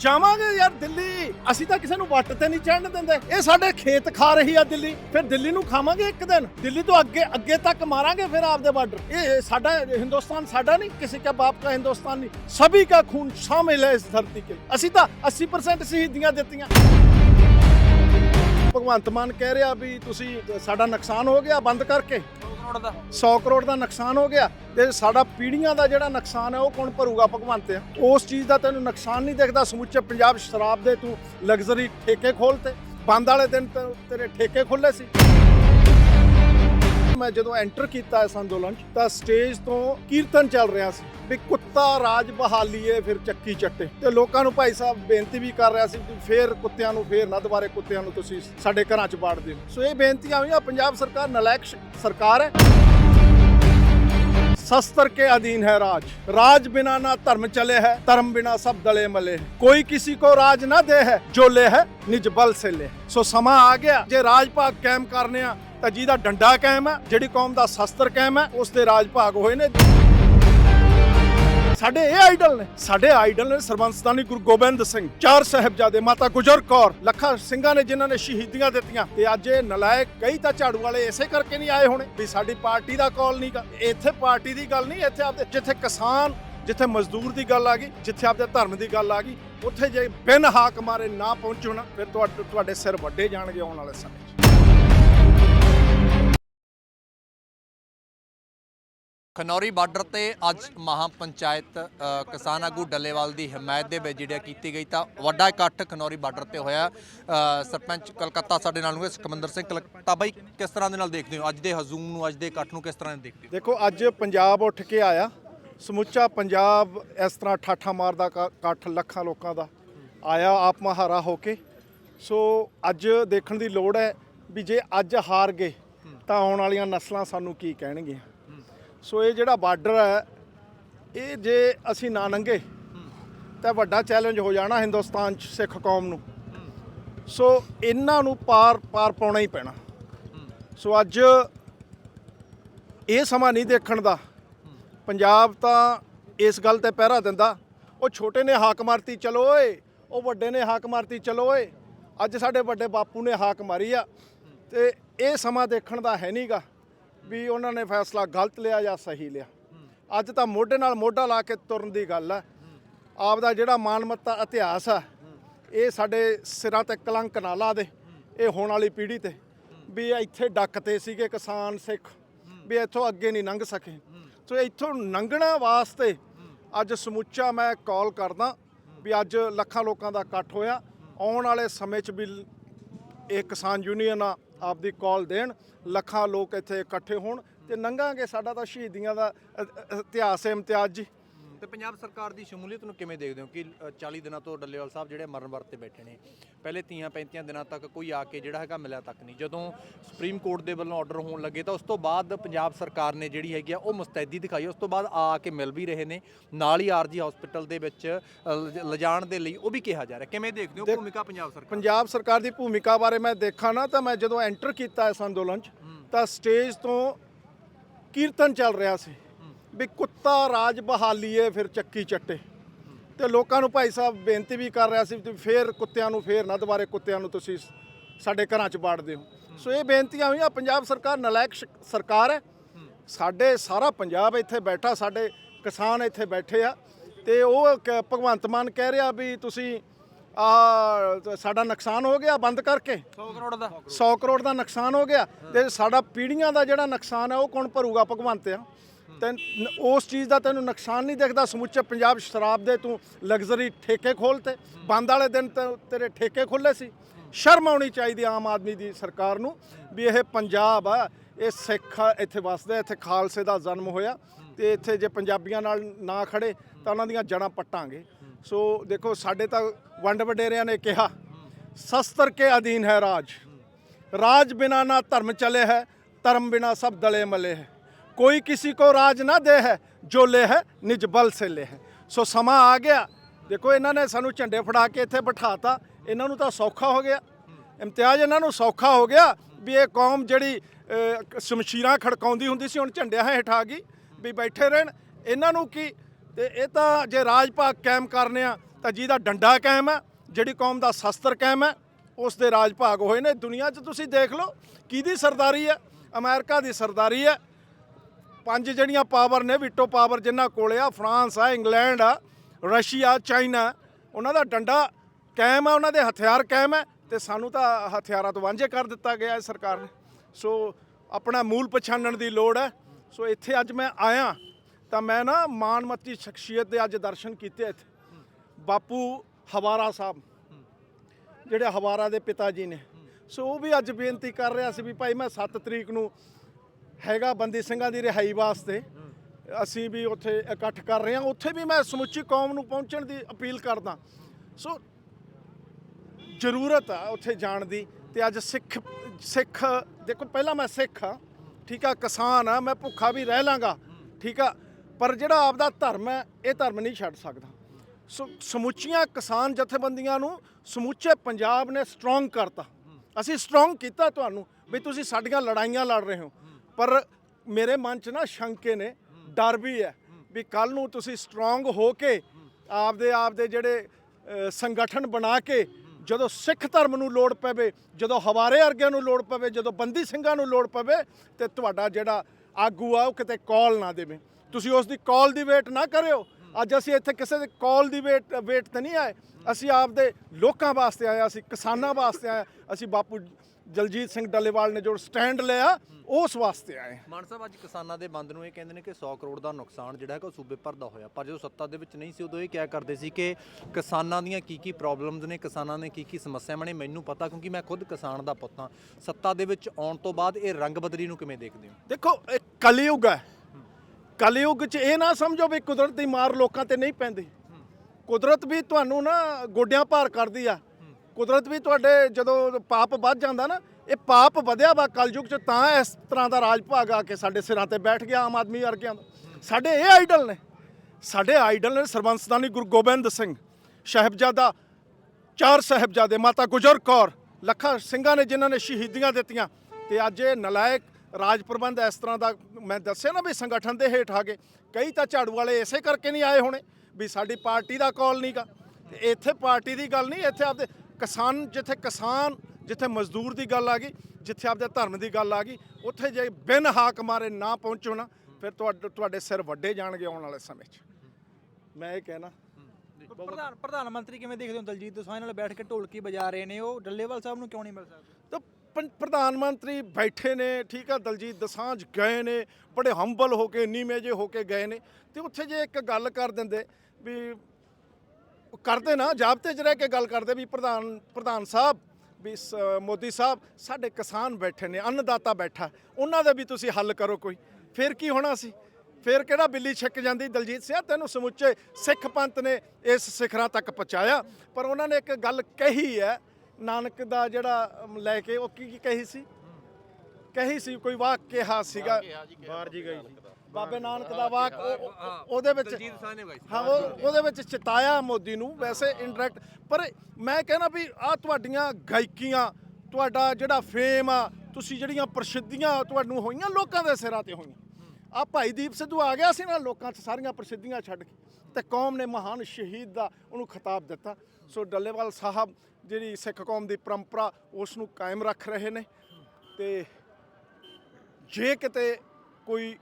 ਜਾਵਾਂਗੇ ਯਾਰ ਦਿੱਲੀ। ਅਸੀਂ ਤਾਂ ਕਿਸੇ ਨੂੰ ਵੱਟ ਤੇ ਨਹੀਂ ਚੜਨ ਦਿੰਦੇ। ਇਹ ਸਾਡੇ ਖੇਤ ਖਾ ਰਹੀ ਆ ਦਿੱਲੀ। ਫਿਰ ਦਿੱਲੀ ਨੂੰ ਖਾਵਾਂਗੇ ਇੱਕ ਦਿਨ। ਦਿੱਲੀ ਤੋਂ ਅੱਗੇ ਅੱਗੇ ਤੱਕ ਮਾਰਾਂਗੇ ਫਿਰ ਆਪਦੇ ਬਾਰਡਰ। ਇਹ ਸਾਡਾ ਹਿੰਦੁਸਤਾਨ ਸਾਡਾ ਨਹੀਂ। ਕਿਸੇ ਦਾ ਬਾਪ ਦਾ ਹਿੰਦੁਸਤਾਨ ਨਹੀਂ। ਸਭੀ ਦਾ ਖੂਨ ਸ਼ਾਮਿਲ ਹੈ ਇਸ ਧਰਤੀ ਤੇ ਅਸੀਂ ਤਾਂ 80% ਸ਼ਹੀਦੀਆਂ ਦਿੱਤੀਆਂ। ਭਗਵੰਤ ਮਾਨ ਕਹਿ ਰਿਹਾ ਵੀ ਤੁਸੀਂ ਸਾਡਾ ਨੁਕਸਾਨ ਹੋ ਗਿਆ ਬੰਦ ਕਰਕੇ। ਕਰੋੜ ਦਾ? 100 ਕਰੋੜ ਦਾ ਨੁਕਸਾਨ ਹੋ ਗਿਆ ਤੇ ਸਾਡਾ ਪੀੜ੍ਹੀਆਂ ਦਾ ਜਿਹੜਾ ਨੁਕਸਾਨ ਹੈ ਉਹ ਕੌਣ ਭਰੂਗਾ ਭਗਵੰਤ ਉਸ ਚੀਜ਼ ਦਾ ਤੈਨੂੰ ਨੁਕਸਾਨ ਨਹੀਂ ਦੇਖਦਾ ਸਮੁੱਚੇ ਪੰਜਾਬ ਸ਼ਰਾਬ ਦੇ ਤੂੰ ਲਗਜ਼ਰੀ ਠੇਕੇ ਖੋਲਤੇ ਬੰਦ ਵਾਲੇ ਦਿਨ ਤੇਰੇ ਠੇਕੇ ਖੁੱਲੇ ਸੀ। ਮੈਂ ਜਦੋਂ ਐਂਟਰ ਕੀਤਾ ਇਸ ਅੰਦੋਲਨ ਤਾਂ ਸਟੇਜ ਤੋਂ ਕੀਰਤਨ ਚੱਲ ਰਿਹਾ ਸੀ ਵੀ ਕੁੱਤਾ ਰਾਜ ਬਹਾਲੀਏ ਫਿਰ ਚੱਕੀ ਚੱਟੇ ਤੇ ਲੋਕਾਂ ਨੂੰ ਭਾਈ ਸਾਹਿਬ ਬੇਨਤੀ ਵੀ ਕਰ ਰਿਹਾ ਸੀ ਵੀ ਫੇਰ ਕੁੱਤਿਆਂ ਨੂੰ ਫੇਰ ਨਾ ਦੁਬਾਰੇ ਕੁੱਤਿਆਂ ਨੂੰ ਤੁਸੀਂ ਸਾਡੇ ਘਰਾਂ 'ਚ ਬਾੜ ਦਿਓ ਸੋ ਇਹ ਬੇਨਤੀਆਂ ਹੋਈਆਂ ਪੰਜਾਬ ਸਰਕਾਰ ਨਲਾਇਕ ਸ਼- ਸਰਕਾਰ ਹੈ शस्त्र के अधीन है राज राज बिना ना धर्म चले है धर्म बिना सब दले मले है कोई किसी को राज ना दे है जो ले है निज बल से ले ਸੋ ਸਮਾਂ ਆ ਗਿਆ ਜੇ ਰਾਜ ਭਾਗ ਕਾਇਮ ਕਰਨੇ ਆ ਤਾਂ ਜਿਹਦਾ ਡੰਡਾ ਕਾਇਮ ਹੈ ਜਿਹੜੀ ਕੌਮ ਦਾ ਸ਼ਸਤਰ ਕਾਇਮ ਹੈ ਉਸ ਦੇ ਰਾਜ ਭਾਗ ਹੋਏ ਨੇ ਸਾਡੇ ਇਹ ਆਈਡਲ ਨੇ। ਸਾਡੇ ਆਈਡਲ ਨੇ ਸਰਬੰਸਤਾਨੀ ਗੁਰੂ ਗੋਬਿੰਦ ਸਿੰਘ, ਚਾਰ ਸਾਹਿਬਜ਼ਾਦੇ, ਮਾਤਾ ਗੁਜਰ ਕੌਰ, ਲੱਖਾਂ ਸਿੰਘਾਂ ਨੇ ਜਿਨ੍ਹਾਂ ਨੇ ਸ਼ਹੀਦੀਆਂ ਦਿੱਤੀਆਂ। ਤੇ ਅੱਜ ਇਹ ਨਲਾਇਕ ਕਈ ਤਾਂ ਝਾੜੂ ਵਾਲੇ ਇਸੇ ਕਰਕੇ ਨਹੀਂ ਆਏ ਹੋਣੇ ਵੀ ਸਾਡੀ ਪਾਰਟੀ ਦਾ ਕਾਲ ਨਹੀਂਗਾ ਇੱਥੇ ਪਾਰਟੀ ਦੀ ਗੱਲ ਨਹੀਂ, ਇੱਥੇ ਆਪਦੇ ਜਿੱਥੇ ਕਿਸਾਨ, ਜਿੱਥੇ ਮਜ਼ਦੂਰ ਦੀ ਗੱਲ ਆ ਗਈ, ਜਿੱਥੇ ਆਪਦੇ ਧਰਮ ਦੀ ਗੱਲ ਆ ਗਈ, ਉੱਥੇ ਜੇ ਬਿਨ ਹਾਕ ਮਾਰੇ ਨਾ ਪਹੁੰਚਣਾ ਫਿਰ ਤੁਹਾਡੇ ਤੁਹਾਡੇ ਸਿਰ ਵੱਡੇ ਜਾਣਗੇ ਆਉਣ ਵਾਲੇ ਸਮੇਂ 'ਚ। ਖਨੌਰੀ ਬਾਰਡਰ ਤੇ ਅੱਜ ਮਹਾ ਪੰਚਾਇਤ ਕਿਸਾਨ ਆਗੂ ਡੱਲੇਵਾਲ ਦੀ ਹਮਾਇਤ ਦੇ ਵਿੱਚ ਜਿਹੜਾ ਕੀਤੀ ਗਈ ਤਾਂ ਵੱਡਾ ਇਕੱਠ ਖਨੌਰੀ ਬਾਰਡਰ ਤੇ ਹੋਇਆ। ਸਰਪੰਚ ਕਲਕੱਤਾ ਸਾਡੇ ਨਾਲ ਹੋਏ ਸਿਕੰਦਰ ਸਿੰਘ ਕਲਕੱਤਾ। ਬਾਈ, ਕਿਸ ਤਰ੍ਹਾਂ ਦੇ ਨਾਲ ਦੇਖਦੇ ਹੋ? ਅੱਜ ਦੇ ਹਜ਼ੂਮ ਨੂੰ, ਅੱਜ ਦੇ ਇਕੱਠ ਨੂੰ ਕਿਸ ਤਰ੍ਹਾਂ ਦੇਖਦੇ ਹੋ? ਦੇਖੋ, ਅੱਜ ਪੰਜਾਬ ਉੱਠ ਕੇ ਆਇਆ। ਸਮੁੱਚਾ ਪੰਜਾਬ ਇਸ ਤਰ੍ਹਾਂ ਠਾਠਾ ਮਾਰਦਾ ਕ- ਇਕੱਠ ਲੱਖਾਂ ਲੋਕਾਂ ਦਾ। ਆਇਆ, ਆਪ ਮਹਾਰਾ ਹੋ ਕੇ। ਸੋ, ਅੱਜ ਦੇਖਣ ਦੀ ਲੋੜ ਹੈ ਵੀ ਜੇ ਅੱਜ ਹਾਰ ਗਏ, ਤਾਂ ਆਉਣ ਵਾਲੀਆਂ ਨਸਲਾਂ ਸਾਨੂੰ ਕੀ ਕਹਿਣਗੀਆਂ? ਸੋ ਇਹ ਜਿਹੜਾ ਬਾਰਡਰ ਹੈ, ਇਹ ਜੇ ਅਸੀਂ ਨਾ ਲੰਘੇ ਤਾਂ ਵੱਡਾ ਚੈਲੰਜ ਹੋ ਜਾਣਾ ਹਿੰਦੁਸਤਾਨ 'ਚ ਸਿੱਖ ਕੌਮ ਨੂੰ। ਸੋ ਇਹਨਾਂ ਨੂੰ ਪਾਰ ਪਾਰ ਪਾਉਣਾ ਹੀ ਪੈਣਾ। ਸੋ ਅੱਜ ਇਹ ਸਮਾਂ ਨਹੀਂ ਦੇਖਣ ਦਾ। ਪੰਜਾਬ ਤਾਂ ਇਸ ਗੱਲ ਤੇ ਪਹਿਰਾ ਦਿੰਦਾ, ਉਹ ਛੋਟੇ ਨੇ ਹਾਕ ਮਾਰਤੀ, ਚਲੋ ਓਏ, ਉਹ ਵੱਡੇ ਨੇ ਹਾਕ ਮਾਰਤੀ, ਚਲੋ ਓਏ। ਅੱਜ ਸਾਡੇ ਵੱਡੇ ਬਾਪੂ ਨੇ ਹਾਕ ਮਾਰੀ ਆ। ਤੇ ਇਹ ਸਮਾਂ ਦੇਖਣ ਦਾ ਹੈ ਨਹੀਂਗਾ ਵੀ ਉਹਨਾਂ ਨੇ ਫੈਸਲਾ ਗਲਤ ਲਿਆ ਜਾਂ ਸਹੀ ਲਿਆ। ਅੱਜ ਤਾਂ ਮੋਢੇ ਨਾਲ ਮੋਢਾ ਲਾ ਕੇ ਤੁਰਨ ਦੀ ਗੱਲ ਹੈ ਆਪ ਦਾ ਜਿਹੜਾ ਮਾਨਮੱਤਾ ਇਤਿਹਾਸ ਆ, ਇਹ ਸਾਡੇ ਸਿਰਾਂ ਤੇ ਕਲੰਕ ਨਾ ਲਾ ਦੇ। ਇਹ ਹੋਣ ਵਾਲੀ ਪੀੜ੍ਹੀ ਤੇ। ਵੀ ਇੱਥੇ ਡੱਕਤੇ ਸੀਗੇ ਕਿਸਾਨ ਸਿੱਖ, ਵੀ ਇੱਥੋਂ ਅੱਗੇ ਨਹੀਂ ਲੰਘ ਸਕੇ। ਸੋ ਇੱਥੋਂ ਲੰਘਣਾ ਵਾਸਤੇ ਅੱਜ ਸਮੁੱਚਾ ਮੈਂ ਕਾਲ ਕਰਦਾ ਵੀ ਅੱਜ ਲੱਖਾਂ ਲੋਕਾਂ ਦਾ ਇਕੱਠ ਹੋਇਆ। ਆਉਣ ਵਾਲੇ ਸਮੇਂ 'ਚ ਵੀ ਇਹ ਕਿਸਾਨ ਯੂਨੀਅਨ ਆ ਆਪਦੀ ਕਾਲ ਦੇਣ, ਲੱਖਾਂ ਲੋਕ ਇੱਥੇ ਇਕੱਠੇ ਹੋਣ ਤੇ ਨੰਗਾਂਗੇ ਸਾਡਾ ਤਾਂ ਸ਼ਹੀਦੀਆਂ ਦਾ ਇਤਿਹਾਸ ਹੈ, ਇਮਤਿਆਜ਼ ਜੀ। ਤੇ ਪੰਜਾਬ ਸਰਕਾਰ ਦੀ ਸ਼ਮੂਲੀਅਤ ਨੂੰ ਕਿਵੇਂ ਦੇਖਦੇ ਹੋ? ਕਿ ਅ, 40 ਦਿਨਾਂ ਤੋਂ ਡੱਲੇਵਾਲ ਸਾਹਿਬ ਜਿਹੜੇ ਮਰਨ ਵਰਤ ਤੇ ਬੈਠੇ ਨੇ ਪਹਿਲੇ 30 35 ਦਿਨਾਂ ਤੱਕ ਕੋਈ ਆ ਕੇ ਜਿਹੜਾ ਹੈਗਾ ਮਿਲਿਆ ਤੱਕ ਨਹੀਂ। ਜਦੋਂ ਸੁਪਰੀਮ ਕੋਰਟ ਦੇ ਵੱਲੋਂ ਆਰਡਰ ਹੋਣ ਲੱਗੇ ਤਾਂ ਉਸ ਤੋਂ ਬਾਅਦ ਪੰਜਾਬ ਸਰਕਾਰ ਨੇ ਜਿਹੜੀ ਹੈਗੀ ਆ ਉਹ ਮੁਸਤੈਦੀ ਦਿਖਾਈ। ਉਸ ਤੋਂ ਬਾਅਦ ਆ ਕੇ ਮਿਲ ਵੀ ਰਹੇ ਨੇ। ਨਾਲ ਹੀ ਆਰਜੀ ਹਸਪੀਟਲ ਦੇ ਵਿੱਚ ਲਿਜਾਣ ਦੇ ਲਈ ਉਹ ਵੀ ਕਿਹਾ ਜਾ ਰਿਹਾ। ਕਿਵੇਂ ਦੇਖਦੇ ਹੋ ਭੂਮਿਕਾ ਪੰਜਾਬ ਸਰਕਾਰ? ਪੰਜਾਬ ਸਰਕਾਰ ਦੀ ਭੂਮਿਕਾ ਬਾਰੇ ਮੈਂ ਦੇਖਾਂ ਨਾ ਤਾਂ ਮੈਂ ਜਦੋਂ ਐਂਟਰ ਕੀਤਾ ਇਸ ਅੰਦੋਲਨ 'ਚ ਤਾਂ ਸਟੇਜ ਤੋਂ ਕੀਰਤਨ ਚੱਲ ਰਿਹਾ ਸੀ। ਵੀ ਕੁੱਤਾ ਰਾਜ ਬਹਾਲੀਏ ਫਿਰ ਚੱਕੀ ਚੱਟੇ। ਤੇ ਲੋਕਾਂ ਨੂੰ ਭਾਈ ਸਾਹਿਬ ਬੇਨਤੀ ਵੀ ਕਰ ਰਿਹਾ ਸੀ ਵੀ ਫੇਰ ਕੁੱਤਿਆਂ ਨੂੰ ਫੇਰ ਨਾ ਦੁਬਾਰੇ ਕੁੱਤਿਆਂ ਨੂੰ ਤੁਸੀਂ ਸਾਡੇ ਘਰਾਂ 'ਚ ਬਾੜ ਦਿਓ ਸੋ ਇਹ ਬੇਨਤੀਆਂ ਹੋਈਆਂ ਪੰਜਾਬ ਸਰਕਾਰ ਨਲਾਇਕ ਸਰਕਾਰ ਹੈ। ਸਾਡੇ ਸਾਰਾ ਪੰਜਾਬ ਇੱਥੇ ਬੈਠਾ ਸਾਡੇ ਕਿਸਾਨ ਇੱਥੇ ਬੈਠੇ ਆ। ਤੇ ਉਹ ਭਗਵੰਤ ਮਾਨ ਕਹਿ ਰਿਹਾ ਵੀ ਤੁਸੀਂ ਆ ਸਾਡਾ ਨੁਕਸਾਨ ਹੋ ਗਿਆ ਬੰਦ ਕਰਕੇ। 100 ਕਰੋੜ ਦਾ। 100 ਕਰੋੜ ਦਾ ਨੁਕਸਾਨ ਹੋ ਗਿਆ। ਤੇ ਸਾਡਾ ਪੀੜ੍ਹੀਆਂ ਦਾ ਜਿਹੜਾ ਨੁਕਸਾਨ ਹੈ ਉਹ ਕੌਣ ਭਰੂਗਾ? ਭਗਵੰਤ ਆ। ਤੈਨ, ਉਸ ਚੀਜ਼ ਦਾ ਤੈਨੂੰ ਨੁਕਸਾਨ ਨਹੀਂ ਦੇਖਦਾ। ਸਮੁੱਚੇ ਪੰਜਾਬ ਸ਼ਰਾਬ ਦੇ ਤੂੰ ਲਗਜ਼ਰੀ ਠੇਕੇ ਖੋਲਤੇ ਬੰਦ ਵਾਲੇ ਦਿਨ ਤੇਰੇ ਠੇਕੇ ਖੁੱਲੇ ਸੀ। ਸ਼ਰਮ ਆਉਣੀ ਚਾਹੀਦੀ ਆਮ ਆਦਮੀ ਦੀ ਸਰਕਾਰ ਨੂੰ ਵੀ ਇਹ ਪੰਜਾਬ ਆ, ਇਹ ਸਿੱਖ ਇੱਥੇ ਵਸਦੇ ਇੱਥੇ ਖਾਲਸੇ ਦਾ ਜਨਮ ਹੋਇਆ ਤੇ ਇੱਥੇ ਜੇ ਪੰਜਾਬੀਆਂ ਨਾਲ ਨਾ ਖੜੇ ਤਾਂ ਉਹਨਾਂ ਦੀਆਂ ਜੜਾਂ ਪੱਟਾਂਗੇ। ਸੋ ਦੇਖੋ, ਸਾਡੇ ਤਾਂ ਵੰਡ ਵਡੇਰਿਆਂ ਨੇ ਕਿਹਾ, ਸ਼ਸਤਰ ਕੇ ਅਧੀਨ ਹੈ ਰਾਜ। ਰਾਜ ਬਿਨਾ ਨਾ ਧਰਮ ਚਲੇ ਹੈ, ਧਰਮ ਬਿਨਾ ਸਭ ਦਲੇ ਮਲੇ ਹੈ। कोई किसी को राज ना दे है ਜੋ ਲੈ ਹੈ ਨਿਜ ਬਲ ਸੇ ਲੈ ਹੈ ਸੋ ਸਮਾਂ ਆ ਗਿਆ ਦੇਖੋ ਇਹਨਾਂ ਨੇ ਸਾਨੂੰ ਝੰਡੇ ਫੜਾ ਕੇ ਇੱਥੇ ਬਿਠਾਤਾ ਇਹਨਾਂ ਨੂੰ ਤਾਂ ਸੌਖਾ ਹੋ ਗਿਆ ਇਮਤਿਆਜ਼ ਇਹਨਾਂ ਨੂੰ ਸੌਖਾ ਹੋ ਗਿਆ ਵੀ ਇਹ ਕੌਮ ਜਿਹੜੀ ਅਹ, ਸ਼ਮਸ਼ੀਰਾਂ ਖੜਕਾਉਂਦੀ ਹੁੰਦੀ ਸੀ ਹੁਣ ਝੰਡਿਆਂ ਹੇਠ ਆ ਗਈ ਵੀ ਬੈਠੇ ਰਹਿਣ ਇਹਨਾਂ ਨੂੰ ਕੀ ਤੇ ਇਹ ਤਾਂ ਜੇ ਰਾਜ ਭਾਗ ਕਾਇਮ ਕਰਨੇ ਆ ਤਾਂ ਜਿਹਦਾ ਡੰਡਾ ਕਾਇਮ ਹੈ ਜਿਹੜੀ ਕੌਮ ਦਾ ਸ਼ਸਤਰ ਕਾਇਮ ਹੈ ਉਸ ਦੇ ਰਾਜ ਭਾਗ ਹੋਏ ਨੇ ਦੁਨੀਆ 'ਚ ਤੁਸੀਂ ਦੇਖ ਲਓ ਕਿਹਦੀ ਸਰਦਾਰੀ ਹੈ ਅਮਰੀਕਾ ਦੀ ਸਰਦਾਰੀ ਹੈ ਪੰਜ ਜਿਹੜੀਆਂ ਪਾਵਰ ਨੇ, ਵਿਟੋ ਪਾਵਰ ਜਿਨ੍ਹਾਂ ਕੋਲੇ ਆ, ਫਰਾਂਸ ਆ, ਇੰਗਲੈਂਡ ਆ, ਰਸ਼ੀਆ, ਚਾਈਨਾ, ਉਹਨਾਂ ਦਾ ਡੰਡਾ ਕਾਇਮ ਆ, ਉਹਨਾਂ ਦੇ ਹਥਿਆਰ ਕਾਇਮ ਹੈ ਤੇ ਸਾਨੂੰ ਤਾਂ ਹਥਿਆਰਾਂ ਤੋਂ ਵਾਂਝੇ ਕਰ ਦਿੱਤਾ ਗਿਆ ਹੈ ਸਰਕਾਰ ਨੇ। ਸੋ ਆਪਣਾ ਮੂਲ ਪਛਾਣਨ ਦੀ ਲੋੜ ਹੈ। ਸੋ ਇੱਥੇ ਅੱਜ ਮੈਂ ਆਇਆ ਤਾਂ ਮੈਂ ਨਾ ਮਾਨਮੱਤੀ ਸ਼ਖਸੀਅਤ ਦੇ ਅੱਜ ਦਰਸ਼ਨ ਕੀਤੇ ਇੱਥੇ। ਬਾਪੂ ਹਵਾਰਾ ਸਾਹਿਬ, ਜਿਹੜੇ ਹਵਾਰਾ ਦੇ ਪਿਤਾ ਜੀ ਨੇ। ਸੋ ਉਹ ਵੀ ਅੱਜ ਬੇਨਤੀ ਕਰ ਰਿਹਾ ਸੀ ਵੀ ਭਾਈ ਮੈਂ 7 ਤਰੀਕ ਨੂੰ ਹੈਗਾ ਬੰਦੀ ਸਿੰਘਾਂ ਦੀ ਰਿਹਾਈ ਵਾਸਤੇ। ਅਸੀਂ ਵੀ ਉੱਥੇ ਇਕੱਠ ਕਰ ਰਹੇ ਹਾਂ। ਉੱਥੇ ਵੀ ਮੈਂ ਸਮੁੱਚੀ ਕੌਮ ਨੂੰ ਪਹੁੰਚਣ ਦੀ ਅਪੀਲ ਕਰਦਾ। ਸੋ, ਜ਼ਰੂਰਤ ਆ ਉੱਥੇ ਜਾਣ ਦੀ। ਤੇ ਅੱਜ ਸਿੱਖ ਸਿੱਖ, ਦੇਖੋ ਪਹਿਲਾਂ ਮੈਂ ਸਿੱਖ ਆ ਠੀਕ ਆ, ਕਿਸਾਨ ਆ ਮੈਂ ਭੁੱਖਾ ਵੀ ਰਹਿ ਲਾਂਗਾ, ਠੀਕ ਆ। ਪਰ ਜਿਹੜਾ ਆਪਦਾ ਧਰਮ ਹੈ, ਇਹ ਧਰਮ ਨਹੀਂ ਛੱਡ ਸਕਦਾ। ਸੋ, ਸਮੁੱਚੀਆਂ ਕਿਸਾਨ ਜਥੇਬੰਦੀਆਂ ਨੂੰ ਸਮੁੱਚੇ ਪੰਜਾਬ ਨੇ ਸਟਰੋਂਗ ਕਰਤਾ। ਅਸੀਂ ਸਟਰੋਂਗ ਕੀਤਾ ਤੁਹਾਨੂੰ ਵੀ ਤੁਸੀਂ ਸਾਡੀਆਂ ਲੜਾਈਆਂ ਲੜ ਰਹੇ ਹੋ। ਪਰ ਮੇਰੇ ਮਨ 'ਚ ਨਾ ਸ਼ੰਕੇ ਨੇ ਡਰ ਵੀ ਹੈ ਵੀ ਕੱਲ ਨੂੰ ਤੁਸੀਂ ਸਟਰੋਂਗ ਹੋ ਕੇ ਆਪਦੇ ਆਪਦੇ ਜਿਹੜੇ ਅ, ਸੰਗਠਨ ਬਣਾ ਕੇ ਜਦੋਂ ਸਿੱਖ ਧਰਮ ਨੂੰ ਲੋੜ ਪਵੇ ਜਦੋਂ ਹਵਾਰੇ ਵਰਗਿਆਂ ਨੂੰ ਲੋੜ ਪਵੇ ਜਦੋਂ ਬੰਦੀ ਸਿੰਘਾਂ ਨੂੰ ਲੋੜ ਪਵੇ ਤੇ ਤੁਹਾਡਾ ਜਿਹੜਾ ਆਗੂ ਆ ਉਹ ਕਿਤੇ ਕਾਲ ਨਾ ਦੇਵੇ। ਤੁਸੀਂ ਉਸ ਦੀ ਕਾਲ ਦੀ ਵੇਟ ਨਾ ਕਰਿਓ। ਅੱਜ ਅਸੀਂ ਇੱਥੇ ਕਿਸੇ ਦੇ ਕਾਲ ਦੀ ਵੇਟ ਵੇਟ ਤੇ ਨਹੀਂ ਆਏ। ਅਸੀਂ ਆਪਦੇ ਲੋਕਾਂ ਵਾਸਤੇ ਆਏ ਅਸੀਂ ਕਿਸਾਨਾਂ ਵਾਸਤੇ ਆਏ ਅਸੀਂ ਬਾਪੂ ਜਲਜੀਤ ਸਿੰਘ ਡੱਲੇਵਾਲ ਨੇ ਜੋ ਸਟੈਂਡ ਲਿਆ ਉਸ ਵਾਸਤੇ ਆਏ। ਮਾਨ ਸਾਹਿਬ ਅੱਜ ਕਿਸਾਨਾਂ ਦੇ ਬੰਦ ਨੂੰ ਇਹ ਕਹਿੰਦੇ ਨੇ ਕਿ 100 ਕਰੋੜ ਦਾ ਨੁਕਸਾਨ ਜਿਹੜਾ ਹੈਗਾ ਉਹ ਸੂਬੇ ਭਰ ਦਾ ਹੋਇਆ। ਪਰ ਜਦੋਂ ਸੱਤਾ ਦੇ ਵਿੱਚ ਨਹੀਂ ਸੀ ਉਦੋਂ ਇਹ ਕਿਹਾ ਕਰਦੇ ਸੀ ਕਿ ਕਿਸਾਨਾਂ ਦੀਆਂ ਕੀ ਕੀ ਪ੍ਰੋਬਲਮਸ ਨੇ ਕਿਸਾਨਾਂ ਨੇ ਕੀ ਕੀ ਸਮੱਸਿਆਵਾਂ ਨੇ ਮੈਨੂੰ ਪਤਾ ਕਿਉਂਕਿ ਮੈਂ ਖੁਦ ਕਿਸਾਨ ਦਾ ਪੁੱਤ ਹਾਂ। ਸੱਤਾ ਦੇ ਵਿੱਚ ਆਉਣ ਤੋਂ ਬਾਅਦ ਇਹ ਰੰਗ ਬਦਲੀ ਨੂੰ ਕਿਵੇਂ ਦੇਖਦੇ ਹੋ? ਦੇਖੋ ਇਹ ਕਲਯੁਗ ਹੈ। ਕਲਯੁਗ 'ਚ ਇਹ ਨਾ ਸਮਝੋ ਵੀ ਕੁਦਰਤ ਦੀ ਮਾਰ ਲੋਕਾਂ ਤੇ ਨਹੀਂ ਪੈਂਦੀ। ਕੁਦਰਤ ਵੀ ਤੁਹਾਨੂੰ ਨਾ ਗੋਡਿਆਂ ਭਾਰ ਕਰਦੀ ਆ। ਕੁਦਰਤ ਵੀ ਤੁਹਾਡੇ ਜਦੋਂ ਪਾਪ ਵੱਧ ਜਾਂਦਾ ਨਾ, ਇਹ ਪਾਪ ਵਧਿਆ ਵਾ ਕਲਯੁਗ 'ਚ ਤਾਂ ਇਸ ਤਰ੍ਹਾਂ ਦਾ ਰਾਜ ਭਾਗ ਆ ਕੇ ਸਾਡੇ ਸਿਰਾਂ ਤੇ ਬੈਠ ਗਿਆ ਆਮ ਆਦਮੀ ਵਰਗਿਆਂ ਦਾ। ਸਾਡੇ ਇਹ ਆਈਡਲ ਨੇ। ਸਾਡੇ ਆਈਡਲ ਨੇ ਸਰਬੰਸਦਾਨੀ ਗੁਰੂ ਗੋਬਿੰਦ ਸਿੰਘ, ਸਾਹਿਬਜ਼ਾਦਾ, ਚਾਰ ਸਾਹਿਬਜ਼ਾਦੇ, ਮਾਤਾ ਗੁਜਰ ਕੌਰ, ਲੱਖਾਂ ਸਿੰਘਾਂ ਨੇ ਜਿਨ੍ਹਾਂ ਨੇ ਸ਼ਹੀਦੀਆਂ ਦਿੱਤੀਆਂ। ਤੇ ਅੱਜ ਇਹ ਨਲਾਇਕ ਰਾਜ ਪ੍ਰਬੰਧ ਇਸ ਤਰ੍ਹਾਂ ਦਾ, ਮੈਂ ਦੱਸਿਆ ਨਾ ਵੀ ਸੰਗਠਨ ਦੇ ਹੇਠ ਆ ਗਏ ਕਈ ਤਾਂ ਝਾੜੂ ਵਾਲੇ ਇਸੇ ਕਰਕੇ ਨਹੀਂ ਆਏ ਹੋਣੇ ਵੀ ਸਾਡੀ ਪਾਰਟੀ ਦਾ ਕਾਲ ਨਹੀਂਗਾ ਤੇ ਇੱਥੇ ਪਾਰਟੀ ਦੀ ਗੱਲ ਨਹੀਂ, ਇੱਥੇ ਆਪਦੇ ਕਿਸਾਨ, ਜਿੱਥੇ ਕਿਸਾਨ, ਜਿੱਥੇ ਮਜ਼ਦੂਰ ਦੀ ਗੱਲ ਆ ਗਈ, ਜਿੱਥੇ ਆਪਦੇ ਧਰਮ ਦੀ ਗੱਲ ਆ ਗਈ, ਉੱਥੇ ਜੇ ਬਿਨ ਹਾਕ ਮਾਰੇ ਨਾ ਪਹੁੰਚੋ ਨਾ, ਫਿਰ ਤੁਹਾਡੇ ਤੁਹਾਡੇ ਸਿਰ ਵੱਡੇ ਜਾਣਗੇ ਆਉਣ ਵਾਲੇ ਸਮੇਂ 'ਚ। ਮੈਂ ਇਹ ਕਹਿਣਾ। ਪ੍ਰਧਾਨ ਪ੍ਰਧਾਨ ਮੰਤਰੀ ਕਿਵੇਂ ਦੇਖਦੇ ਹੋ ਦਲਜੀਤ ਦੋਸਾਂਝ ਨਾਲ ਬੈਠ ਕੇ ਢੋਲਕੀ ਵਜਾ ਰਹੇ ਨੇ, ਉਹ ਡੱਲੇਵਾਲ ਸਾਹਿਬ ਨੂੰ ਕਿਉਂ ਨਹੀਂ ਮਿਲ ਸਕਦੇ? ਪ੍ਰਧਾਨ ਮੰਤਰੀ ਬੈਠੇ ਨੇ, ਠੀਕ ਆ, ਦਲਜੀਤ ਦਸਾਂਝ ਗਏ ਨੇ, ਬੜੇ ਹੰਬਲ ਹੋ ਕੇ, ਨੀਵੇਂ ਜੇ ਹੋ ਕੇ ਗਏ ਨੇ। ਤੇ ਉੱਥੇ ਜੇ ਇੱਕ ਗੱਲ ਕਰ ਦਿੰਦੇ ਵੀ ਕਰਦੇ ਨਾ, ਜਾਬਤੇ 'ਚ ਰਹਿ ਕੇ ਗੱਲ ਕਰਦੇ ਵੀ ਪ੍ਰਧਾਨ ਪ੍ਰਧਾਨ ਸਾਹਿਬ, ਵੀ ਸ- ਮੋਦੀ ਸਾਹਿਬ, ਸਾਡੇ ਕਿਸਾਨ ਬੈਠੇ ਨੇ, ਅੰਨਦਾਤਾ ਬੈਠਾ, ਉਹਨਾਂ ਦਾ ਵੀ ਤੁਸੀਂ ਹੱਲ ਕਰੋ ਕੋਈ। ਫਿਰ ਕੀ ਹੋਣਾ ਸੀ? ਫਿਰ ਕਿਹੜਾ ਬਿੱਲੀ ਛਿੱਕ ਜਾਂਦੀ? ਦਲਜੀਤ ਸਿੰਘ ਤੈਨੂੰ ਸਮੁੱਚੇ ਸਿੱਖ ਪੰਥ ਨੇ ਇਸ ਸਿਖਰਾਂ ਤੱਕ ਪਹੁੰਚਾਇਆ, ਪਰ ਉਹਨਾਂ ਨੇ ਇੱਕ ਗੱਲ ਕਹੀ ਹੈ ਨਾਨਕ ਦਾ ਜਿਹੜਾ ਅਮ, ਲੈ ਕੇ ਉਹ ਕੀ ਕੀ ਕਹੀ ਸੀ? ਕਹੀ ਸੀ ਕੋਈ ਵਾਕ ਕਿਹਾ ਸੀਗਾ। ਬਾਹਰ ਜੀ ਗਈ ਸੀ। ਬਾਬੇ ਨਾਨਕ ਦਾ ਵਾਕ ਉਹ- ਉਹ- ਉਹਦੇ ਵਿੱਚ ਦਲਜੀਤ ਦੋਸਾਂਝ ਨੇ ਗਾਈ ਸੀ। ਹਾਂ ਉਹ ਉਹਦੇ ਵਿੱਚ ਚਿਤਾਇਆ ਮੋਦੀ ਨੂੰ ਵੈਸੇ ਇਨਡਾਇਰੈਕਟ ਪਰ ਮੈਂ ਕਹਿੰਦਾ ਵੀ ਆ ਤੁਹਾਡੀਆਂ ਗਾਇਕੀਆਂ ਤੁਹਾਡਾ ਜਿਹੜਾ ਫੇਮ ਆ ਤੁਸੀਂ ਜਿਹੜੀਆਂ ਪ੍ਰਸਿੱਧੀਆਂ ਤੁਹਾਨੂੰ ਹੋਈਆਂ ਲੋਕਾਂ ਦੇ ਸਿਰਾਂ ਤੇ ਹੋਈਆਂ। ਆ ਭਾਈ ਦੀਪ ਸਿੱਧੂ ਆ ਗਿਆ ਸੀ ਨਾ ਲੋਕਾਂ 'ਚ ਸਾਰੀਆਂ ਪ੍ਰਸਿੱਧੀਆਂ ਛੱਡ ਕੇ। ਤੇ ਕੌਮ ਨੇ ਮਹਾਨ ਸ਼ਹੀਦ ਦਾ ਉਹਨੂੰ ਖਿਤਾਬ ਦਿੱਤਾ। ਸੋ ਡੱਲੇਵਾਲ ਸਾਹਿਬ ਜਿਹੜੀ ਸਿੱਖ ਕੌਮ ਦੀ ਪਰੰਪਰਾ ਉਸ ਨੂੰ ਕਾਇਮ ਰੱਖ ਰਹੇ ਨੇ ਤੇ ਜੇ ਕਿਤੇ ਕੋਈ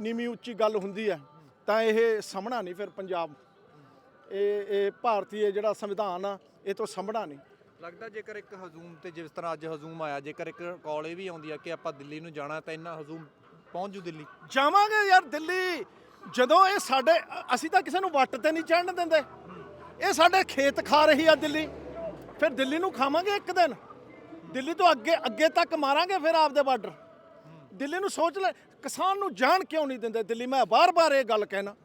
ਨੀਵੀਂ ਉੱਚੀ ਗੱਲ ਹੁੰਦੀ ਹੈ ਤਾਂ ਇਹ ਸਾਹਮਣਾ ਨਹੀਂ ਫਿਰ ਪੰਜਾਬ ਇਹ ਇਹ ਭਾਰਤੀ ਜਿਹੜਾ ਸੰਵਿਧਾਨ ਆ ਇਹ ਤੋਂ ਸਾਹਮਣਾ ਨਹੀਂ। ਲੱਗਦਾ ਜੇਕਰ ਇੱਕ ਹਜ਼ੂਮ ਤੇ ਜਿਸ ਤਰ੍ਹਾਂ ਅੱਜ ਹਜ਼ੂਮ ਆਇਆ ਜੇਕਰ ਇੱਕ ਕਾਲ ਇਹ ਵੀ ਆਉਂਦੀ ਆ ਕਿ ਆਪਾਂ ਦਿੱਲੀ ਨੂੰ ਜਾਣਾ ਤਾਂ ਇੰਨਾ ਹਜ਼ੂਮ ਪਹੁੰਚ ਜੂ ਦਿੱਲੀ? ਜਾਵਾਂਗੇ ਯਾਰ ਦਿੱਲੀ! ਜਦੋਂ ਇਹ ਸਾਡੇ ਅਸੀਂ ਤਾਂ ਕਿਸੇ ਨੂੰ ਵੱਟ ਤੇ ਨਹੀਂ ਚੜਨ ਦਿੰਦੇ। ਇਹ ਸਾਡੇ ਖੇਤ ਖਾ ਰਹੀ ਆ ਦਿੱਲੀ। ਫਿਰ ਦਿੱਲੀ ਨੂੰ ਖਾਵਾਂਗੇ ਇੱਕ ਦਿਨ ਦਿੱਲੀ ਤੋਂ ਅੱਗੇ ਅੱਗੇ ਤੱਕ ਮਾਰਾਂਗੇ ਫਿਰ ਆਪਦੇ ਬਾਰਡਰ ਦਿੱਲੀ ਨੂੰ ਸੋਚ ਲੈ ਕਿਸਾਨ ਨੂੰ ਜਾਣ ਕਿਉਂ ਨਹੀਂ ਦਿੰਦੇ ਦਿੱਲੀ ਮੈਂ ਬਾਰ-ਬਾਰ ਇਹ ਗੱਲ ਕਹਿਣਾ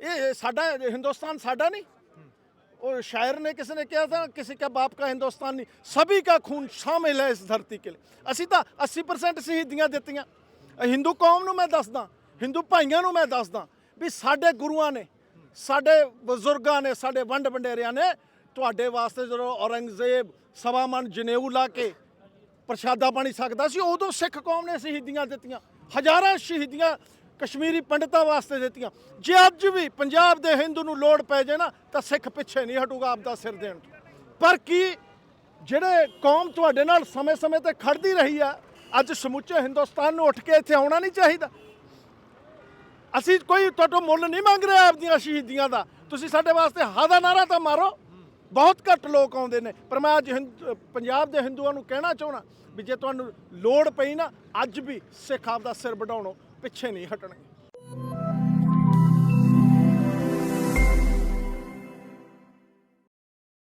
ਇਹ ਇਹ ਸਾਡਾ ਹਿੰਦੁਸਤਾਨ ਸਾਡਾ ਨਹੀਂ और शायर ने किसी ने किया था किसी का बाप का हिंदुस्तान नहीं सभी का खून शामिल है इस धरती के लिए ਅਸੀਂ ਤਾਂ 80% ਸ਼ਹੀਦੀਆਂ ਦਿੱਤੀਆਂ ਅ ਹਿੰਦੂ ਕੌਮ ਨੂੰ ਮੈਂ ਦੱਸਦਾ ਹਿੰਦੂ ਭਾਈਆਂ ਨੂੰ ਮੈਂ ਦੱਸਦਾ ਵੀ ਸਾਡੇ ਗੁਰੂਆਂ ਨੇ ਸਾਡੇ ਬਜ਼ੁਰਗਾਂ ਨੇ ਸਾਡੇ ਵੰਡ ਵੰਡੇਰਿਆਂ ਨੇ ਤੁਹਾਡੇ ਵਾਸਤੇ ਜਦੋਂ ਔਰੰਗਜ਼ੇਬ ਸਵਾਮਨ ਜਨੇਊ ਲਾ ਕੇ ਪ੍ਰਸ਼ਾਦਾ ਪਾਣੀ ਸਕਦਾ ਸੀ, ਉਦੋਂ ਸਿੱਖ ਕੌਮ ਨੇ ਸ਼ਹੀਦੀਆਂ ਦਿੱਤੀਆਂ, ਹਜ਼ਾਰਾਂ ਸ਼ਹੀਦੀਆਂ ਕਸ਼ਮੀਰੀ ਪੰਡਤਾਂ ਵਾਸਤੇ ਦਿੱਤੀਆਂ। ਜੇ ਅੱਜ ਵੀ ਪੰਜਾਬ ਦੇ ਹਿੰਦੂ ਨੂੰ ਲੋੜ ਪੈ ਜੇ ਨਾ, ਤਾਂ ਸਿੱਖ ਪਿੱਛੇ ਨਹੀਂ ਹਟੂਗਾ ਆਪਦਾ ਸਿਰ ਦੇਣ ਪਰ ਕੀ ਜਿਹੜੇ ਕੌਮ ਤੁਹਾਡੇ ਨਾਲ ਸਮੇਂ-ਸਮੇਂ ਤੇ ਖੜਦੀ ਰਹੀ ਆ, ਅੱਜ ਸਮੁੱਚੇ ਹਿੰਦੁਸਤਾਨ ਨੂੰ ਉੱਠ ਕੇ ਇੱਥੇ ਆਉਣਾ ਨਹੀਂ ਚਾਹੀਦਾ? ਅਸੀਂ ਕੋਈ, ਤੁਹਾਡਾ ਮੁੱਲ ਨਹੀਂ ਮੰਗ ਰਹੇ ਆਪਦੀਆਂ ਸ਼ਹੀਦੀਆਂ ਦਾ। ਤੁਸੀਂ ਸਾਡੇ ਵਾਸਤੇ ਹਾਂ ਦਾ ਨਾਰਾ ਤਾਂ ਮਾਰੋ। ਬਹੁਤ ਘੱਟ ਲੋਕ ਆਉਂਦੇ ਨੇ। ਪਰ ਮੈਂ ਅੱਜ ਹਿੰਦ- ਪੰਜਾਬ ਦੇ ਹਿੰਦੂਆਂ ਨੂੰ ਕਹਿਣਾ ਚਾਹਣਾ ਵੀ ਜੇ ਤੁਹਾਨੂੰ ਲੋੜ ਪਈ ਨਾ, ਅੱਜ ਵੀ ਸਿੱਖ ਆਪਦਾ ਸਿਰ ਵਢਾਉਣੋਂ ਪਿੱਛੇ ਨਹੀਂ ਹਟਣਗੇ